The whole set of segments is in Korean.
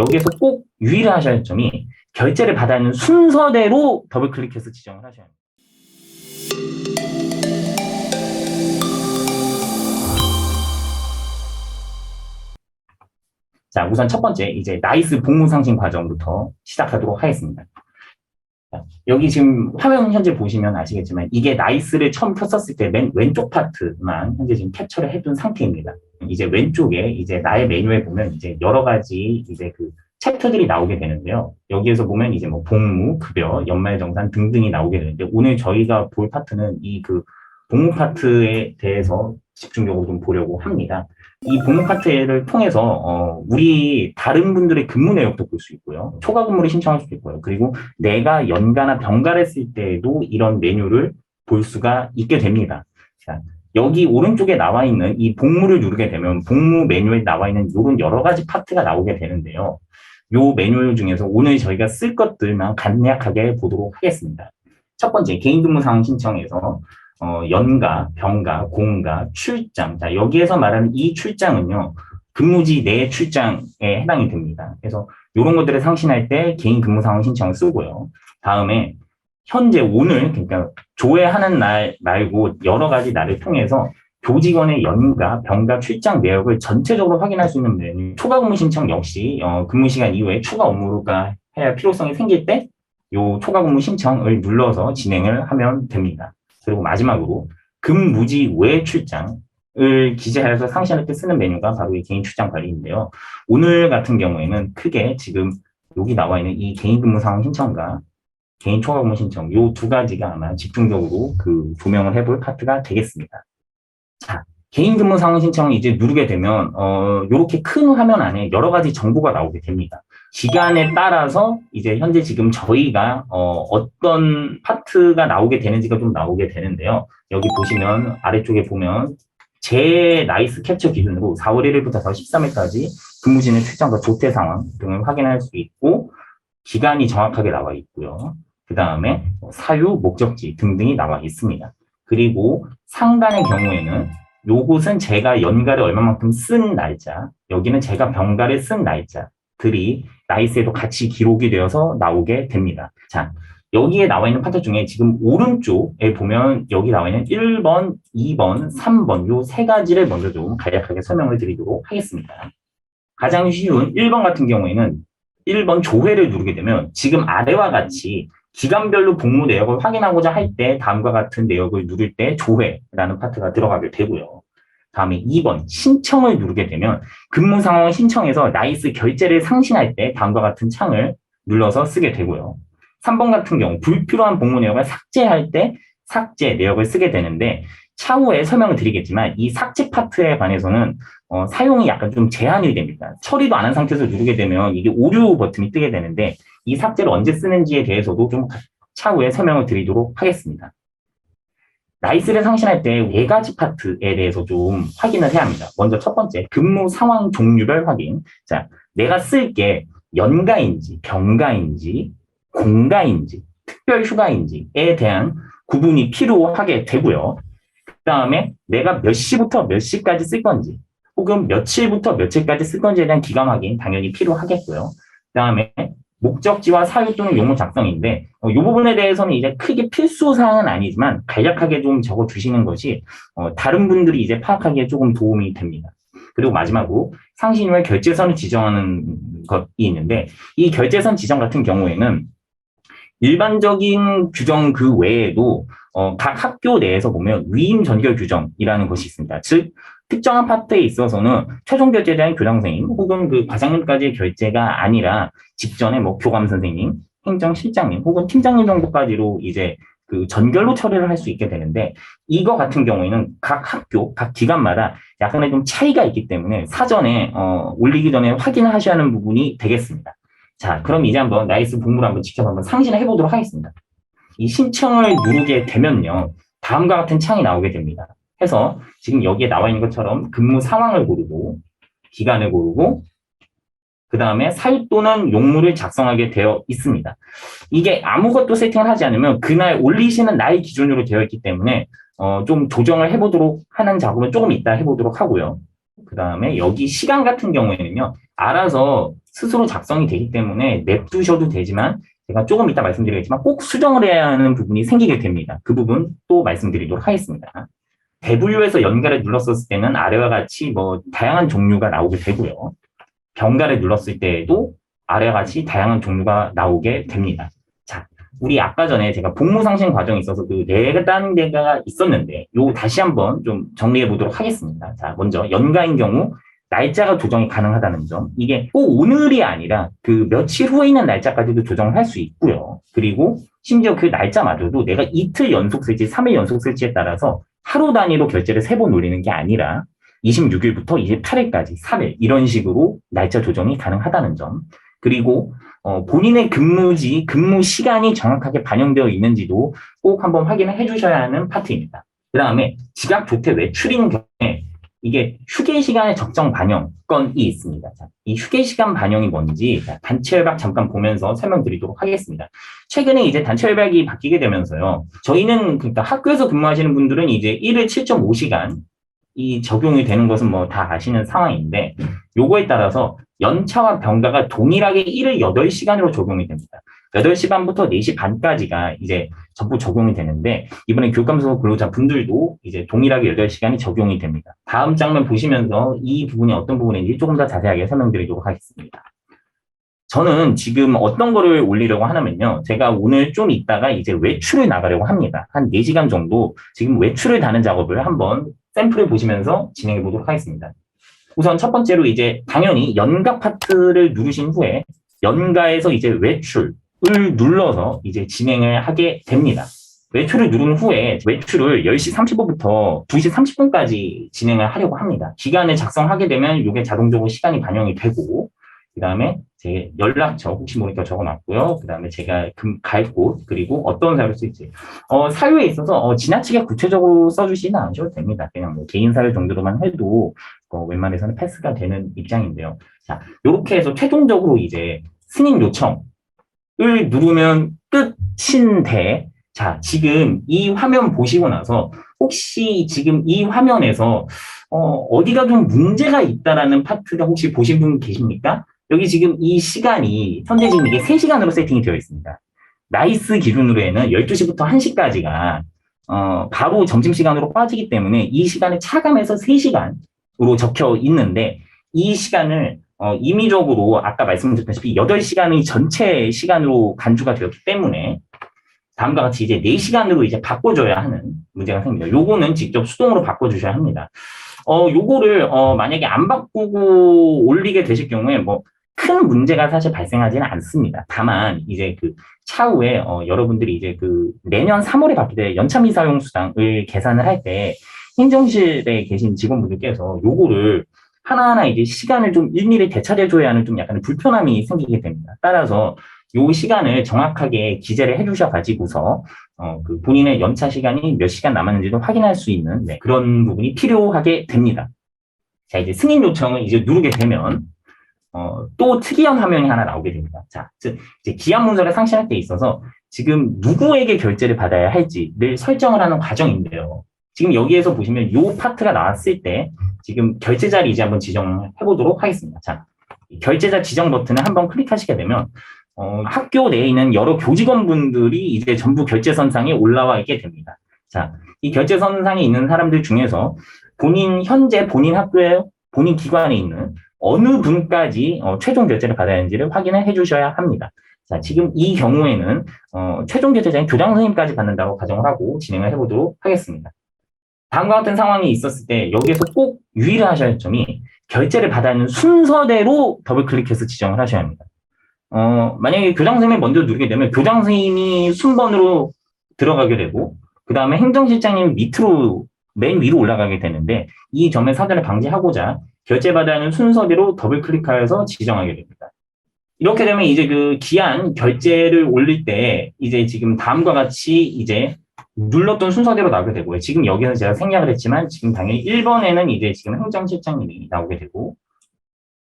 여기에서 꼭 유의를 하셔야 할 점이 결제를 받아야 하는 순서대로 더블 클릭해서 지정을 하셔야 합니다. 자, 우선 첫 번째, 이제 나이스 복무 상승 과정부터 시작하도록 하겠습니다. 자, 여기 지금 화면 현재 보시면 아시겠지만, 이게 나이스를 처음 켰었을 때 맨 왼쪽 파트만 현재 지금 캡처를 해둔 상태입니다. 이제 왼쪽에 이제 나의 메뉴에 보면 이제 여러 가지 이제 그 챕터들이 나오게 되는데요. 여기에서 보면 이제 뭐 복무, 급여, 연말정산 등등이 나오게 되는데, 오늘 저희가 볼 파트는 이 그 복무 파트에 대해서 집중적으로 좀 보려고 합니다. 이 복무 파트를 통해서 어, 우리 다른 분들의 근무 내역도 볼 수 있고요. 초과 근무를 신청할 수도 있고요. 그리고 내가 연가나 병가를 했을 때에도 이런 메뉴를 볼 수가 있게 됩니다. 자, 여기 오른쪽에 나와 있는 이 복무를 누르게 되면 복무 메뉴에 나와 있는 이런 여러 가지 파트가 나오게 되는데요. 요 메뉴 중에서 오늘 저희가 쓸 것들만 간략하게 보도록 하겠습니다. 첫 번째 개인 근무 상황 신청에서 어, 연가, 병가, 공가, 출장. 자, 여기에서 말하는 이 출장은요, 근무지 내 출장에 해당이 됩니다. 그래서 이런 것들을 상신할 때 개인 근무 상황 신청을 쓰고요. 다음에 현재 오늘, 그러니까 조회하는 날 말고 여러 가지 날을 통해서 교직원의 연가, 병가, 출장 내역을 전체적으로 확인할 수 있는 메뉴. 초과 근무 신청 역시 어, 근무 시간 이후에 추가 업무가 해야 할 필요성이 생길 때 요 초과 근무 신청을 눌러서 진행을 하면 됩니다. 그리고 마지막으로 근무지 외 출장을 기재하여서 상시할 때 쓰는 메뉴가 바로 이 개인 출장 관리인데요. 오늘 같은 경우에는 크게 지금 여기 나와 있는 이 개인 근무 상황 신청과 개인 초과 근무 신청 요 두 가지가 아마 집중적으로 그 조명을 해볼 파트가 되겠습니다. 자, 개인 근무 상황 신청을 이제 누르게 되면 어 요렇게 큰 화면 안에 여러 가지 정보가 나오게 됩니다. 기간에 따라서 이제 현재 지금 저희가 어, 어떤 파트가 나오게 되는지가 좀 나오게 되는데요. 여기 보시면 아래쪽에 보면 제 나이스 캡처 기준으로 4월 1일부터 4월 13일까지 근무진의 출장과 조퇴 상황 등을 확인할 수 있고 기간이 정확하게 나와 있고요. 그 다음에 사유, 목적지 등등이 나와 있습니다. 그리고 상단의 경우에는 요곳은 제가 연가를 얼마만큼 쓴 날짜, 여기는 제가 병가를 쓴 날짜들이 나이스에도 같이 기록이 되어서 나오게 됩니다. 자, 여기에 나와 있는 파트 중에 지금 오른쪽에 보면 여기 나와 있는 1번, 2번, 3번 요 세 가지를 먼저 좀 간략하게 설명을 드리도록 하겠습니다. 가장 쉬운 1번 같은 경우에는 1번 조회를 누르게 되면 지금 아래와 같이 기간별로 복무 내역을 확인하고자 할 때 다음과 같은 내역을 누를 때 조회라는 파트가 들어가게 되고요. 다음에 2번 신청을 누르게 되면 근무 상황을 신청해서 나이스 결제를 상신할 때 다음과 같은 창을 눌러서 쓰게 되고요. 3번 같은 경우 불필요한 복무 내역을 삭제할 때 삭제 내역을 쓰게 되는데 차후에 설명을 드리겠지만 이 삭제 파트에 관해서는 어, 사용이 약간 좀 제한이 됩니다. 처리도 안 한 상태에서 누르게 되면 이게 오류 버튼이 뜨게 되는데 이 삭제를 언제 쓰는지에 대해서도 좀 차후에 설명을 드리도록 하겠습니다. 나이스를 상신할 때 네 가지 파트에 대해서 좀 확인을 해야 합니다. 먼저 첫 번째, 근무 상황 종류별 확인. 자, 내가 쓸 게 연가인지, 병가인지, 공가인지, 특별 휴가인지에 대한 구분이 필요하게 되고요. 그 다음에 내가 몇 시부터 몇 시까지 쓸 건지, 혹은 며칠부터 며칠까지 쓸 건지에 대한 기간 확인 당연히 필요하겠고요. 그 다음에 목적지와 사유 또는 용어 작성인데 어, 이 부분에 대해서는 이제 크게 필수 사항은 아니지만 간략하게 좀 적어 주시는 것이 어, 다른 분들이 이제 파악하기에 조금 도움이 됩니다. 그리고 마지막으로 상신 후에 결제선을 지정하는 것이 있는데 이 결제선 지정 같은 경우에는 일반적인 규정 그 외에도 어, 각 학교 내에서 보면 위임 전결 규정이라는 것이 있습니다. 즉 특정한 파트에 있어서는 최종 결제에 대한 교장 선생님 혹은 그 과장님까지의 결제가 아니라 직전에 뭐 교감 선생님, 행정실장님 혹은 팀장님 정도까지로 이제 그 전결로 처리를 할 수 있게 되는데 이거 같은 경우에는 각 학교, 각 기관마다 약간의 좀 차이가 있기 때문에 사전에 어, 올리기 전에 확인을 하셔야 하는 부분이 되겠습니다. 자, 그럼 이제 한번 나이스 복무를 한번 직접 한번 상신을 해보도록 하겠습니다. 이 신청을 누르게 되면요. 다음과 같은 창이 나오게 됩니다. 해서 지금 여기에 나와 있는 것처럼 근무 상황을 고르고 기간을 고르고 그 다음에 사유 또는 용무를 작성하게 되어 있습니다. 이게 아무것도 세팅을 하지 않으면 그날 올리시는 날 기준으로 되어 있기 때문에 어, 좀 조정을 해보도록 하는 작업은 조금 이따 해보도록 하고요. 그 다음에 여기 시간 같은 경우에는요. 알아서 스스로 작성이 되기 때문에 냅두셔도 되지만 제가 조금 이따 말씀드리겠지만 꼭 수정을 해야 하는 부분이 생기게 됩니다. 그 부분 또 말씀드리도록 하겠습니다. 대분류에서 연가를 눌렀었을 때는 아래와 같이 뭐 다양한 종류가 나오게 되고요. 병가를 눌렀을 때에도 아래와 같이 다양한 종류가 나오게 됩니다. 자, 우리 아까 전에 제가 복무상신 과정에 있어서 그네 단계가 있었는데 요 다시 한번 좀 정리해 보도록 하겠습니다. 자, 먼저 연가인 경우 날짜가 조정이 가능하다는 점. 이게 꼭 오늘이 아니라 그 며칠 후에 있는 날짜까지도 조정을 할 수 있고요. 그리고 심지어 그 날짜마저도 내가 이틀 연속 쓸지, 3일 연속 쓸지에 따라서 하루 단위로 결제를 세 번 올리는 게 아니라 26일부터 28일까지 3일 이런 식으로 날짜 조정이 가능하다는 점. 그리고 어, 본인의 근무지, 근무 시간이 정확하게 반영되어 있는지도 꼭 한번 확인을 해주셔야 하는 파트입니다. 그 다음에 지각 조퇴 외출인 경우에 이게 휴게 시간의 적정 반영 건이 있습니다. 자, 이 휴게 시간 반영이 뭔지 자, 단체 협약 잠깐 보면서 설명드리도록 하겠습니다. 최근에 이제 단체 협약이 바뀌게 되면서요. 저희는 그러니까 학교에서 근무하시는 분들은 이제 1일 7.5시간 이 적용이 되는 것은 뭐 다 아시는 상황인데 요거에 따라서 연차와 병가가 동일하게 1일 8시간으로 적용이 됩니다. 8시 반부터 4시 반까지가 이제 전부 적용이 되는데 이번에 교감소 근로자 분들도 이제 동일하게 8시간이 적용이 됩니다. 다음 장면 보시면서 이 부분이 어떤 부분인지 조금 더 자세하게 설명드리도록 하겠습니다. 저는 지금 어떤 거를 올리려고 하냐면요. 제가 오늘 좀 있다가 이제 외출을 나가려고 합니다. 한 4시간 정도 지금 외출을 다는 작업을 한번 샘플을 보시면서 진행해 보도록 하겠습니다. 우선 첫 번째로 이제 당연히 연가 파트를 누르신 후에 연가에서 이제 외출 을 눌러서 이제 진행을 하게 됩니다. 외출을 누른 후에 외출을 10시 35분부터 2시 30분까지 진행을 하려고 합니다. 기간을 작성하게 되면 이게 자동적으로 시간이 반영이 되고 그 다음에 제 연락처 혹시 모르니까 적어놨고요. 그 다음에 제가 금, 갈 곳, 그리고 어떤 사유를 쓸지. 어, 사유에 있어서 어, 지나치게 구체적으로 써주시는 않으셔도 됩니다. 그냥 뭐 개인 사유 정도로만 해도 어, 웬만해서는 패스가 되는 입장인데요. 자, 요렇게 해서 최종적으로 이제 승인 요청을 누르면 끝인데, 자, 지금 이 화면 보시고 나서 혹시 지금 이 화면에서 어, 어디가 좀 문제가 있다라는 파트가 혹시 보신 분 계십니까? 여기 지금 이 시간이 현재 지금 이게 3시간으로 세팅이 되어 있습니다. 나이스 기준으로에는 12시부터 1시까지가 어, 바로 점심시간으로 빠지기 때문에 이 시간을 차감해서 3시간으로 적혀 있는데 이 시간을 어, 임의적으로 아까 말씀드렸다시피 8시간의 전체 시간으로 간주가 되었기 때문에 다음과 같이 이제 4시간으로 이제 바꿔줘야 하는 문제가 생깁니다. 요거는 직접 수동으로 바꿔주셔야 합니다. 어, 요거를, 어, 만약에 안 바꾸고 올리게 되실 경우에 뭐, 큰 문제가 사실 발생하지는 않습니다. 다만, 이제 그, 차후에, 어, 여러분들이 이제 그, 내년 3월에 받게 될 연차미 사용 수당을 계산을 할 때, 행정실에 계신 직원분들께서 요거를 하나하나 이제 시간을 좀 일일이 되찾아줘야 하는 좀 약간 불편함이 생기게 됩니다. 따라서 요 시간을 정확하게 기재를 해주셔 가지고서 어, 그 본인의 연차 시간이 몇 시간 남았는지도 확인할 수 있는 네, 그런 부분이 필요하게 됩니다. 자 이제 승인 요청을 이제 누르게 되면 어, 또 특이한 화면이 하나 나오게 됩니다. 자, 즉 이제 기한 문서를 상신할 때 있어서 지금 누구에게 결제를 받아야 할지를 설정을 하는 과정인데요. 지금 여기에서 보시면 요 파트가 나왔을 때 지금 결제자를 이제 한번 지정해 보도록 하겠습니다. 자, 결제자 지정 버튼을 한번 클릭하시게 되면 어, 학교 내에 있는 여러 교직원분들이 이제 전부 결제선상에 올라와 있게 됩니다. 자, 이 결제선상에 있는 사람들 중에서 본인, 현재 본인 학교에, 본인 기관에 있는 어느 분까지 어, 최종 결제를 받아야 하는지를 확인을 해 주셔야 합니다. 자, 지금 이 경우에는 어, 최종 결제자인 교장 선생님까지 받는다고 가정을 하고 진행을 해보도록 하겠습니다. 다음과 같은 상황이 있었을 때 여기에서 꼭 유의를 하셔야 할 점이 결제를 받아야 하는 순서대로 더블 클릭해서 지정을 하셔야 합니다. 어, 만약에 교장 선생님이 먼저 누르게 되면 교장 선생님이 순번으로 들어가게 되고, 그 다음에 행정실장님이 밑으로, 맨 위로 올라가게 되는데, 이 점의 사전을 방지하고자 결제받아야 하는 순서대로 더블 클릭하여서 지정하게 됩니다. 이렇게 되면 이제 그 기한 결제를 올릴 때, 이제 지금 다음과 같이 이제 눌렀던 순서대로 나오게 되고요. 지금 여기서 제가 생략을 했지만, 지금 당연히 1번에는 이제 지금 행정실장님이 나오게 되고,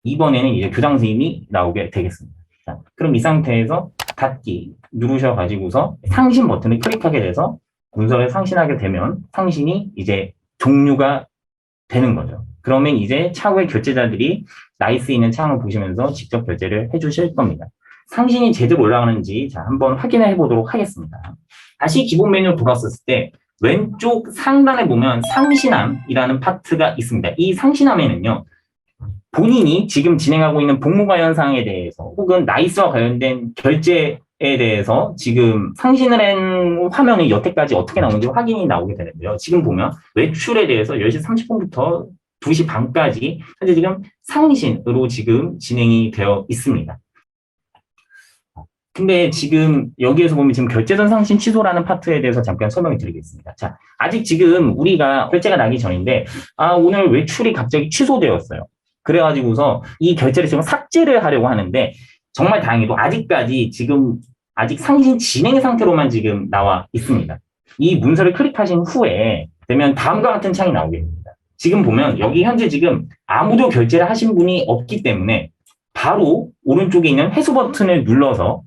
2번에는 이제 교장 선생님이 나오게 되겠습니다. 자, 그럼 이 상태에서 닫기 누르셔가지고서 상신 버튼을 클릭하게 돼서 문서를 상신하게 되면 상신이 이제 종류가 되는 거죠. 그러면 이제 차후에 결제자들이 나이스 있는 창을 보시면서 직접 결제를 해주실 겁니다. 상신이 제대로 올라가는지 자 한번 확인해 보도록 하겠습니다. 다시 기본 메뉴로 돌아왔을 때 왼쪽 상단에 보면 상신함이라는 파트가 있습니다. 이 상신함에는요. 본인이 지금 진행하고 있는 복무가 현상에 대해서 혹은 나이스와 관련된 결제에 대해서 지금 상신을 한 화면이 여태까지 어떻게 나오는지 확인이 나오게 되는데요. 지금 보면 외출에 대해서 10시 30분부터 2시 반까지 현재 지금 상신으로 지금 진행이 되어 있습니다. 근데 지금 여기에서 보면 지금 결제전 상신 취소라는 파트에 대해서 잠깐 설명을 드리겠습니다. 자, 아직 지금 우리가 결제가 나기 전인데, 아, 오늘 외출이 갑자기 취소되었어요. 그래가지고서 이 결제를 지금 삭제를 하려고 하는데, 정말 다행히도 아직까지 지금 아직 상신 진행 상태로만 지금 나와 있습니다. 이 문서를 클릭하신 후에 되면 다음과 같은 창이 나오게 됩니다. 지금 보면 여기 현재 지금 아무도 결제를 하신 분이 없기 때문에 바로 오른쪽에 있는 회수 버튼을 눌러서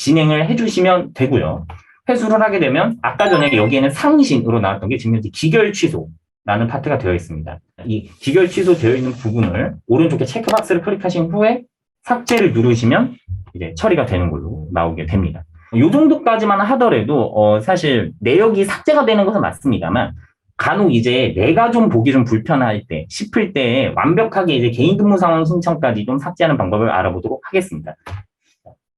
진행을 해주시면 되고요. 회수를 하게 되면 아까 전에 여기에는 상신으로 나왔던 게 지금 현재 기결 취소라는 파트가 되어 있습니다. 이 기결 취소 되어 있는 부분을 오른쪽에 체크박스를 클릭하신 후에 삭제를 누르시면 이제 처리가 되는 걸로 나오게 됩니다. 이 정도까지만 하더라도 어, 사실 내역이 삭제가 되는 것은 맞습니다만 간혹 이제 내가 좀 보기 좀 불편할 때 싶을 때 완벽하게 이제 개인 근무 상황 신청까지 좀 삭제하는 방법을 알아보도록 하겠습니다.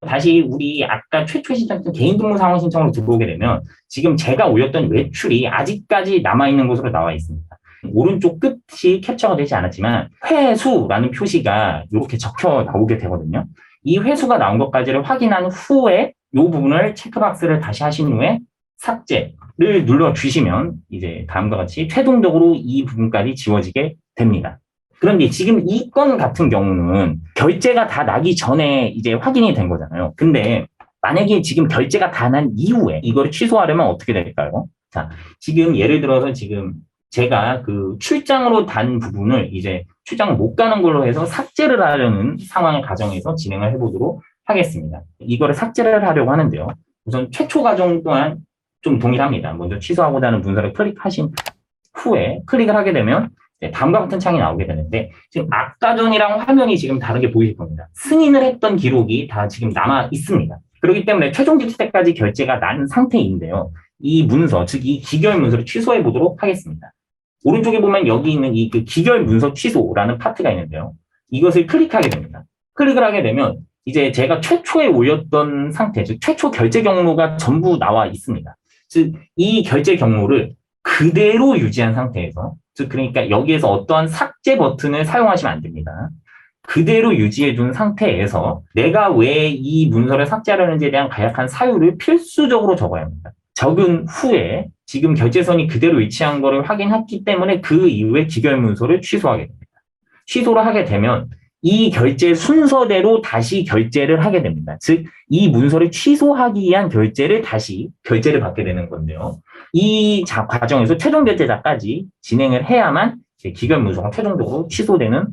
다시 우리 아까 최초 신청했던 개인 근무 상황 신청으로 들어오게 되면 지금 제가 올렸던 외출이 아직까지 남아있는 곳으로 나와 있습니다. 오른쪽 끝이 캡처가 되지 않았지만 회수라는 표시가 이렇게 적혀 나오게 되거든요. 이 회수가 나온 것까지를 확인한 후에 이 부분을 체크박스를 다시 하신 후에 삭제를 눌러 주시면 이제 다음과 같이 최종적으로 이 부분까지 지워지게 됩니다. 그런데 지금 이 건 같은 경우는 결제가 다 나기 전에 이제 확인이 된 거잖아요. 근데 만약에 지금 결제가 다 난 이후에 이거를 취소하려면 어떻게 될까요? 자, 지금 예를 들어서 지금 제가 그 출장으로 단 부분을 이제 출장을 못 가는 걸로 해서 삭제를 하려는 상황의 과정에서 진행을 해보도록 하겠습니다. 이거를 삭제를 하려고 하는데요. 우선 최초 과정 또한 좀 동일합니다. 먼저 취소하고자 하는 문서를 클릭하신 후에 클릭을 하게 되면 네, 다음과 같은 창이 나오게 되는데 지금 아까 전이랑 화면이 지금 다르게 보이실 겁니다. 승인을 했던 기록이 다 지금 남아 있습니다. 그렇기 때문에 최종 집세까지 결제가 난 상태인데요. 이 문서, 즉 이 기결 문서를 취소해 보도록 하겠습니다. 오른쪽에 보면 여기 있는 이 그 기결 문서 취소라는 파트가 있는데요. 이것을 클릭하게 됩니다. 클릭을 하게 되면 이제 제가 최초에 올렸던 상태, 즉 최초 결제 경로가 전부 나와 있습니다. 즉 이 결제 경로를 그대로 유지한 상태에서 즉 그러니까 여기에서 어떠한 삭제 버튼을 사용하시면 안 됩니다. 그대로 유지해 둔 상태에서 내가 왜 이 문서를 삭제하려는지에 대한 간략한 사유를 필수적으로 적어야 합니다. 적은 후에 지금 결제선이 그대로 위치한 것을 확인했기 때문에 그 이후에 기결 문서를 취소하게 됩니다. 취소를 하게 되면 이 결제 순서대로 다시 결제를 하게 됩니다. 즉, 이 문서를 취소하기 위한 결제를 다시 결제를 받게 되는 건데요. 이 자, 과정에서 최종 결제자까지 진행을 해야만 기결 문서가 최종적으로 취소되는